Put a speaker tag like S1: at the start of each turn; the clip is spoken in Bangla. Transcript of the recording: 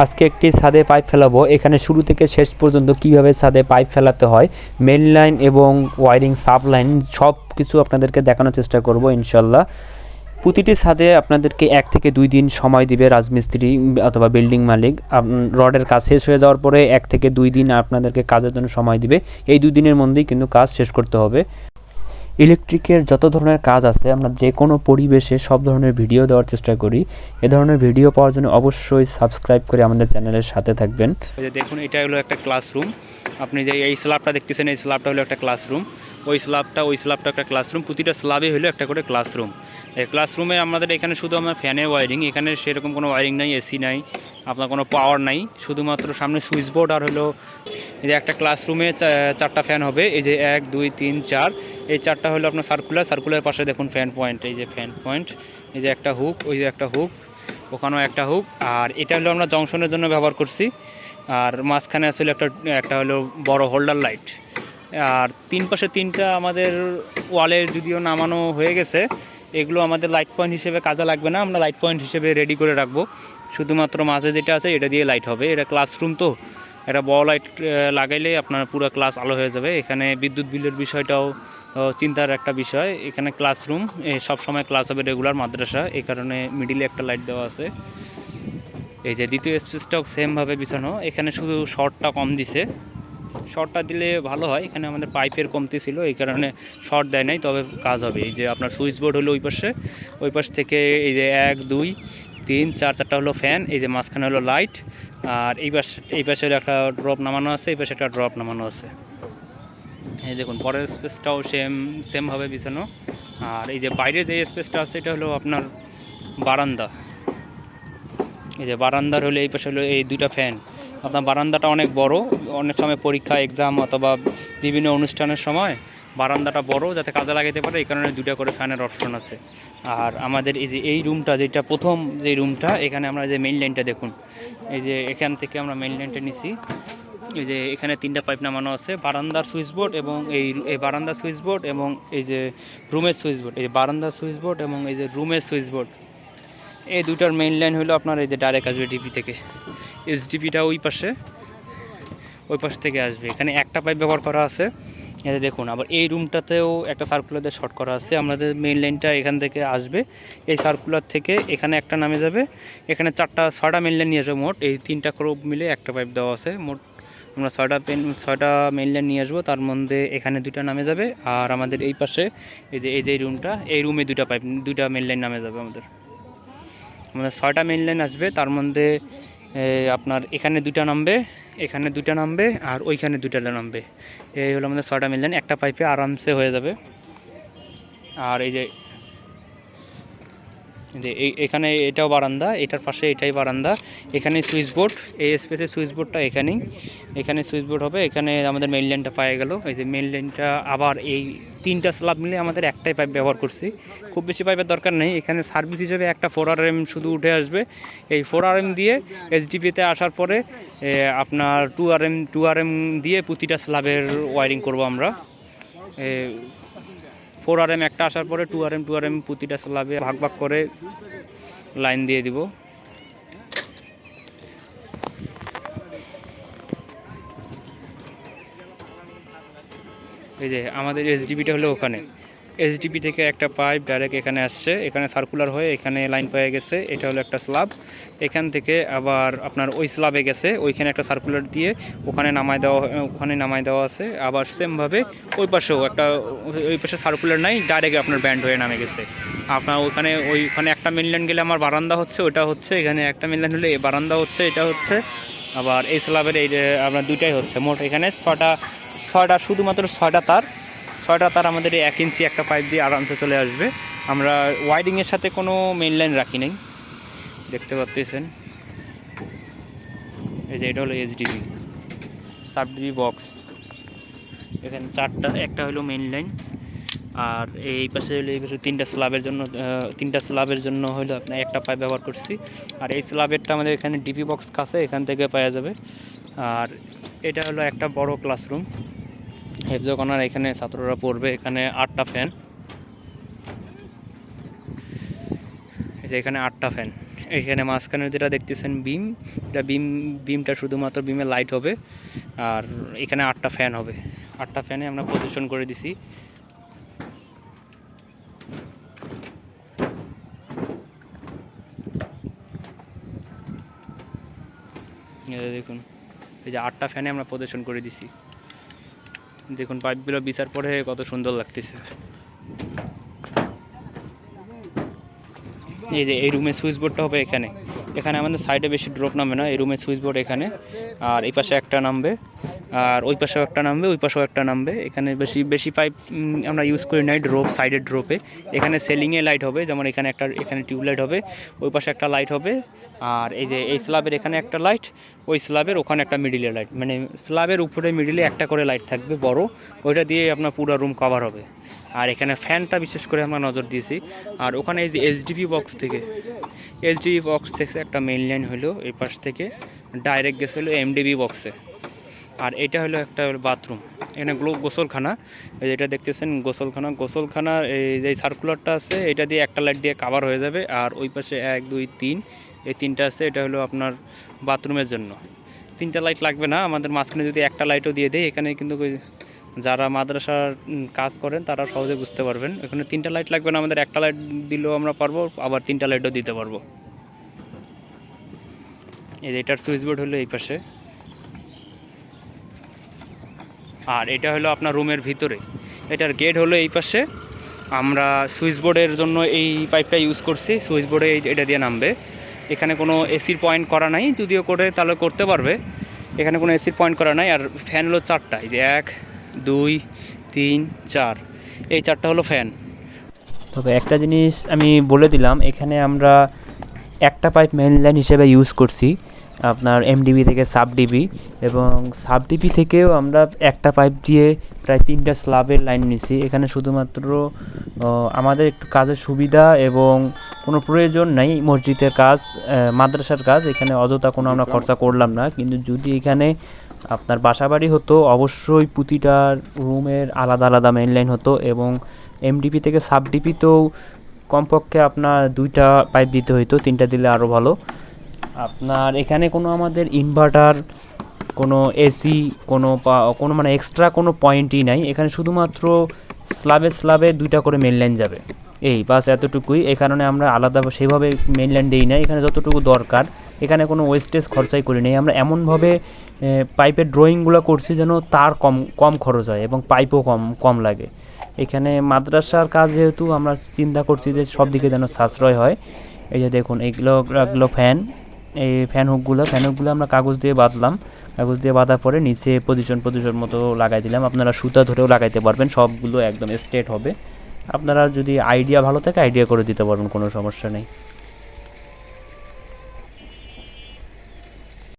S1: আজকে একটি ছাদে পাইপ ফেলাবো। এখানে শুরু থেকে শেষ পর্যন্ত কীভাবে ছাদে পাইপ ফেলাতে হয় মেন লাইন এবং ওয়ারিং সাব লাইন সব কিছু আপনাদেরকে দেখানোর চেষ্টা করব ইনশাল্লাহ। প্রতিটি ছাদে আপনাদেরকে এক থেকে দুই দিন সময় দিবে রাজমিস্ত্রি অথবা বিল্ডিং মালিক। রডের কাজ শেষ হয়ে যাওয়ার পরে এক থেকে দুই দিন আপনাদেরকে কাজের জন্য সময় দিবে। এই দুই দিনের মধ্যেই কিন্তু কাজ শেষ করতে হবে। ইলেকট্রিকের যত ধরনের কাজ আছে, আমরা যে কোনো পরিবেশে সব ধরনের ভিডিও দেওয়ার চেষ্টা করি। এ ধরনের ভিডিও পাওয়ার জন্য অবশ্যই সাবস্ক্রাইব করে আমাদের চ্যানেলের সাথে থাকবেন।
S2: দেখুন, এটা হলো একটা ক্লাসরুম আপনি যে এই স্ল্যাবটা দেখতেছেন, এই স্ল্যাবটা হলো একটা ক্লাসরুম ওই স্ল্যাবটা ওই স্ল্যাবটা একটা ক্লাসরুম প্রতিটা স্ল্যাবে হলো একটা করে ক্লাসরুম এই ক্লাসরুমে আমাদের এখানে শুধু আমার ফ্যানের ওয়ারিং এখানে সেরকম কোনো ওয়ারিং নাই এসি নাই, আপনার কোনো পাওয়ার নাই। শুধুমাত্র সামনে সুইচ বোর্ড আর হলো এই যে একটা ক্লাসরুমে চারটা ফ্যান হবে। এই যে এক, দুই, তিন, চার। এই চারটা হলো আপনার সার্কুলার সার্কুলার পাশে দেখুন ফ্যান পয়েন্ট এই যে ফ্যান পয়েন্ট এই যে একটা হুক ওই যে একটা হুক ওখানেও একটা হুক আর এটা হলো আমরা জংশনের জন্য ব্যবহার করছি। আর মাঝখানে আসলে একটা একটা হলো বড় হোল্ডার লাইট আর তিন পাশে তিনটা আমাদের ওয়ালে যদিও নামানো হয়ে গেছে, এগুলো আমাদের লাইট পয়েন্ট হিসেবে কাজে লাগবে না। আমরা লাইট পয়েন্ট হিসেবে রেডি করে রাখব। শুধুমাত্র মাঝে যেটা আছে, এটা দিয়ে লাইট হবে। এটা ক্লাসরুম তো। এটা বড় লাইট লাগাইলে আপনার পুরো ক্লাস আলো হয়ে যাবে। এখানে বিদ্যুৎ বিলের বিষয়টাও চিন্তার একটা বিষয়। এখানে ক্লাসরুম সব সময় ক্লাস হবে রেগুলার মাদ্রাসা। এই কারণে মিডিলে একটা লাইট দেওয়া আছে। এই যে দ্বিতীয় স্পেসটাও সেমভাবে বিছানো। এখানে শুধু শর্টটা কম দিছে। শর্টটা দিলে ভালো হয়। এখানে আমাদের পাইপের কমতি ছিল। এই কারণে শর্ট দেয় নাই। তবে কাজ হবে। এই যে আপনার সুইচ বোর্ড হলো ওই পাশে। ওই পাশ থেকে এই যে এক, দুই তিন, চার, চারটা হলো ফ্যান এই যে মাঝখানে হলো লাইট আর এই পাশে এই পাশে একটা ড্রপ নামানো আছে, এই পাশে একটা ড্রপ নামানো আছে। এই দেখুন, পরের স্পেসটাও সেম সেমভাবে বিছানো। আর এই যে বাইরে যে স্পেসটা আছে, এটা হলো আপনার বারান্দা। এই যে বারান্দার হলে এই পাশে হলো এই দুইটা ফ্যান আপনার বারান্দাটা অনেক বড়, অনেক সময় পরীক্ষা এক্সাম অথবা বিভিন্ন অনুষ্ঠানের সময় বারান্দাটা বড় যাতে কাজে লাগাতে পারে, এই কারণে দুইটা করে ফ্যানের অপশন আছে। আর আমাদের এই যে এই রুমটা যেটা প্রথম যে রুমটা এখানে আমরা যে মেইন লাইনটা দেখুন, এই যে এখান থেকে আমরা মেইন লাইনটা নিছি। এই যে এখানে তিনটা পাইপ নামানো আছে, বারান্দার সুইচ বোর্ড এবং এই এই বারান্দার সুইচ বোর্ড এবং এই যে রুমের সুইচ বোর্ড এই বারান্দার সুইচ বোর্ড এবং এই যে রুমের সুইচ বোর্ড এই দুটার মেইন লাইন হলো আপনার এই যে ডাইরেক্ট আসবে ডিপি থেকে। এসডিপিটা ওই পাশে, ওই পাশ থেকে আসবে। এখানে একটা পাইপ ব্যবহার করা আছে। যে দেখুন, আবার এই রুমটাতেও একটা সার্কুলার দিয়ে শর্ট করা আছে। আমাদের মেইন লাইনটা এখান থেকে আসবে। এই সার্কুলার থেকে এখানে একটা নামে যাবে। এখানে চারটা, ছয়টা মেইন লাইন নিয়ে আসবে মোট। এই তিনটা ক্রোপ মিলে একটা পাইপ দেওয়া আছে। মোট আমরা ছয়টা পেন ছয়টা মেইন লাইন নিয়ে আসব। তার মধ্যে এখানে দুইটা নামে যাবে। আর আমাদের এই পাশে এই যে এই যে রুমটা এই রুমে দুইটা পাইপ দুইটা মেইন লাইন নামে যাবে আমাদের। আমাদের ছয়টা মেইন লাইন আসবে। তার মধ্যে আপনার এখানে দুইটা নামবে। এখানে দুটা নামবে আর ওইখানে দুটা নামবে। এই হলো আমাদের ছটা মিলিয়ান। একটা পাইপে আরামসে হয়ে যাবে। আর এই যে যে এখানে এটাও বারান্দা, এটার পাশে এটাই বারান্দা। এখানে সুইচ বোর্ড, এই স্পেসে সুইচ বোর্ডটা এখানেই। এখানে সুইচ বোর্ড হবে, এখানে আমাদের মেইন লাইনটা পাওয়া গেল। এই যে মেইন লাইনটা আবার এই তিনটা স্ল্যাব মিলে আমাদের একটাই পাইপ ব্যবহার করছি। খুব বেশি পাইপের দরকার নেই। এখানে সার্ভিস হিসেবে একটা ফোর আর এম শুধু উঠে আসবে। এই ফোর আর এম দিয়ে এইচডিপিতে আসার পরে আপনার two R M two R M দিয়ে প্রতিটা স্ল্যাবের ওয়ারিং করব আমরা। ফোর আর এম একটা আসার পরে two R M two R M প্রতিটা স্ল্যাবে ভাগ ভাগ করে লাইন দিয়ে দিব। এই যে আমাদের এসডিবিটা হলো ওখানে। এসডিপি থেকে একটা পাইপ ডাইরেক্ট এখানে আসছে, এখানে সার্কুলার হয়ে এখানে লাইন পেয়ে গেছে, এটা হলো একটা স্ল্যাব এখান থেকে আবার আপনার ওই স্ল্যাবে গেছে, ওইখানে একটা সার্কুলার দিয়ে ওখানে নামায় দেওয়া, ওখানে নামায় দেওয়া আছে। আবার সেমভাবে ওই পাশেও একটা, ওই পাশে সার্কুলার নাই ডাইরেক্ট আপনার ব্যান্ড হয়ে নামে গেছে। আপনার ওখানে ওইখানে একটা মেনল্যান্ড গেলে আমার বারান্দা হচ্ছে, ওটা হচ্ছে, এখানে একটা মেনল্যান্ড হলে বারান্দা হচ্ছে, এটা হচ্ছে। আবার এই স্ল্যাবের এই আপনার দুইটাই হচ্ছে, মোট এখানে ছটা ছয়টা, শুধুমাত্র ছয়টা তার ছয়টা তার আমাদের এক ইঞ্চি একটা পাইপ দিয়ে আরামসে চলে আসবে। আমরা ওয়াইডিংয়ের সাথে কোনো মেইন লাইন রাখি নাই। দেখতে পাচ্ছেন এই যে এটা হলো এইচডিবি সাবডিবি বক্স এখানে চারটা, একটা হলো মেইন লাইন আর এই পাশে হলো, এই পাশে তিনটা স্ল্যাবের জন্য তিনটা স্ল্যাবের জন্য হলো আপনার একটা পাইপ ব্যবহার করছি। আর এই স্ল্যাবেরটা আমাদের এখানে ডিপি বক্স কাছে এখান থেকে পাওয়া যাবে। আর এটা হলো একটা বড় ক্লাসরুম হেফজকনার এখানে ছাত্ররা পড়বে এখানে আটটা ফ্যান এই যে এখানে আটটা ফ্যান এখানে মাঝখানে যেটা দেখতেছেন বিম এটা বিম বিমটা শুধুমাত্র বিমে লাইট হবে, আর এখানে আটটা ফ্যান হবে। আটটা ফ্যানে আমরা পজিশন করে দিছি। দেখুন, এই যে আটটা ফ্যানে আমরা প্রদর্শন করে দিছি। দেখুন, পাইপগুলো বিচার পরে কত সুন্দর লাগতেছে। এই যে, এই রুমের সুইচ বোর্ডটা হবে এখানে। এখানে আমাদের সাইডে বেশি ড্রপ নামবে না, এই রুমের সুইচ বোর্ড এখানে। আর এই পাশে একটা নামবে। আর ওই পাশেও একটা নামবে, ওই পাশেও একটা নামবে। এখানে বেশি বেশি পাইপ আমরা ইউজ করি নাই ড্রপ সাইডের ড্রোপে এখানে সেলিংয়ে লাইট হবে, যেমন এখানে একটা, এখানে টিউবলাইট হবে, ওই পাশে একটা লাইট হবে। আর এই যে, এই স্ল্যাবের এখানে একটা লাইট ওই স্ল্যাবের ওখানে একটা মিডিলে লাইট মানে স্ল্যাবের উপরে মিডিলে একটা করে লাইট থাকবে, বড়। ওইটা দিয়ে আপনার পুরো রুম কভার হবে। আর এখানে ফ্যানটা বিশেষ করে আমরা নজর দিয়েছি। আর ওখানে এই যে এইচডিপি বক্স থেকে এইচডিপি বক্স থেকে একটা মেইন লাইন হলো, এই পাশ থেকে। ডাইরেক্ট গেছে হলো এমডিবি বক্সে আর এটা হলো একটা বাথরুম। এখানে গ্লো গোসলখানা। এই যেটা দেখতেছেন, গোসলখানা। গোসলখানার এই যে সার্কুলারটা আছে, এটা দিয়ে একটা লাইট দিয়ে কাভার হয়ে যাবে। আর ওই পাশে এক, দুই, তিন। এই তিনটা আছে, এটা হলো আপনার বাথরুমের জন্য। তিনটা লাইট লাগবে না। আমাদের মাঝখানে যদি একটা লাইটও দিয়ে দেয় এখানে কিন্তু যারা মাদ্রাসার কাজ করেন, তারা সহজে বুঝতে পারবেন। এখানে তিনটা লাইট লাগবে না, আমাদের একটা লাইট দিলেও আমরা পারব, আবার তিনটা লাইটও দিতে পারব। এই এটার সুইচ বোর্ড হলো এই পাশে। আর এটা হলো আপনার রুমের ভিতরে। এটার গেট হলো এই পাশে। আমরা সুইচ বোর্ডের জন্য এই পাইপটা ইউজ করছি। সুইচ বোর্ডে এটা দিয়ে নামবে। এখানে কোনো এসির পয়েন্ট করা নাই। যদিও করে তাহলে করতে পারবে। এখানে কোনো এসির পয়েন্ট করা নাই। আর ফ্যান হলো চারটা। এই যে এক, দুই, তিন, চার। এই চারটা হলো ফ্যান
S1: তবে একটা জিনিস আমি বলে দিলাম। এখানে আমরা একটা পাইপ মেইন লাইন হিসেবে ইউজ করছি আপনার এমডিবি থেকে সাব ডিবি এবং সাব ডিবি থেকেও আমরা একটা পাইপ দিয়ে প্রায় তিনটা স্ল্যাবের লাইন নিছি। এখানে শুধুমাত্র আমাদের একটু কাজের সুবিধা এবং কোনো প্রয়োজন নাই মসজিদের কাজ মাদ্রাসার কাজ। এখানে অযথা কোনো আমরা খরচা করলাম না। কিন্তু যদি এখানে আপনার বাসাবাড়ি হতো অবশ্যই প্রতিটা রুমের আলাদা আলাদা মেইন লাইন হতো এবং এমডিপি থেকে সাব ডিপিতেও কমপক্ষে আপনার দুইটা পাইপ দিতে হইতো, তিনটা দিলে আরও ভালো। আপনার এখানে কোনো আমাদের ইনভার্টার কোনো এসি কোনো কোনো মানে এক্সট্রা কোনো পয়েন্টই নাই। এখানে শুধুমাত্র স্ল্যাবে স্ল্যাবে দুইটা করে মেন লাইন যাবে। এই, বাস এতটুকুই। এই কারণে আমরা আলাদা সেভাবে মেন লাইন দিই না। এখানে যতটুকু দরকার, এখানে কোনো ওয়েস্টেজ খরচাই করি নেই। আমরা এমনভাবে পাইপের ড্রয়িংগুলো করছি যেন তার কম কম খরচ হয় এবং পাইপও কম কম লাগে। এখানে মাদ্রাসার কাজ যেহেতু আমরা চিন্তা করছি যে সব দিকে যেন সাশ্রয় হয়। এই যে দেখুন এইগুলো এগুলো ফ্যান। এই ফ্যান হুকগুলো ফ্যান হুকগুলো আমরা কাগজ দিয়ে বাঁধলাম। কাগজ দিয়ে বাঁধার পরে নিচে প্রদূষণ প্রদূষণ মতো লাগাই দিলাম। আপনারা সুতা ধরেও লাগাইতে পারবেন, সবগুলো একদম স্ট্রেট হবে। আপনারা যদি আইডিয়া ভালো থাকে আইডিয়া করে দিতে পারবেন, কোনো সমস্যা নেই।